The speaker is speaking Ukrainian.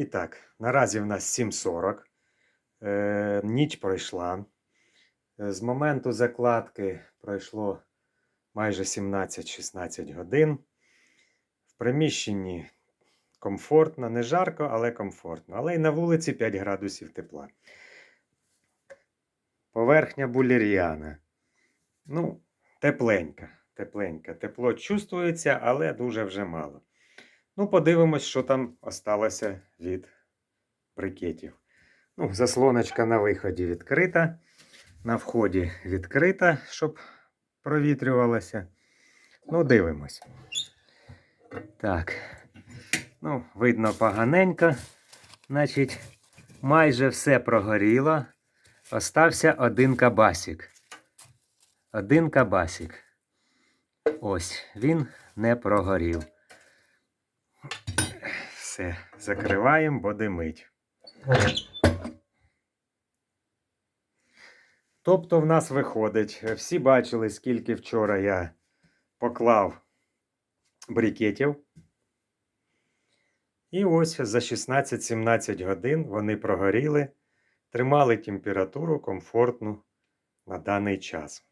І так, наразі в нас 7.40. Е, ніч пройшла. Е, З моменту закладки пройшло майже 17-16 годин. В приміщенні комфортно, не жарко, але комфортно. Але і на вулиці 5 градусів тепла. Поверхня булір'яна. Ну, тепленька, тепленька. Тепло чувствується, але дуже вже мало. Ну, подивимось, що там осталося від брикетів. Ну, заслоночка на виході відкрита, на вході відкрита, щоб провітрювалося. Ну, дивимось. Так. Ну, видно поганенько. Значить, майже все прогоріло. Остався один кабасик. Один кабасик. Ось, він не прогорів. Все, закриваємо, бо димить. Тобто в нас виходить, всі бачили, скільки вчора я поклав брикетів. І ось за 16-17 годин вони прогоріли, тримали температуру комфортну на даний час.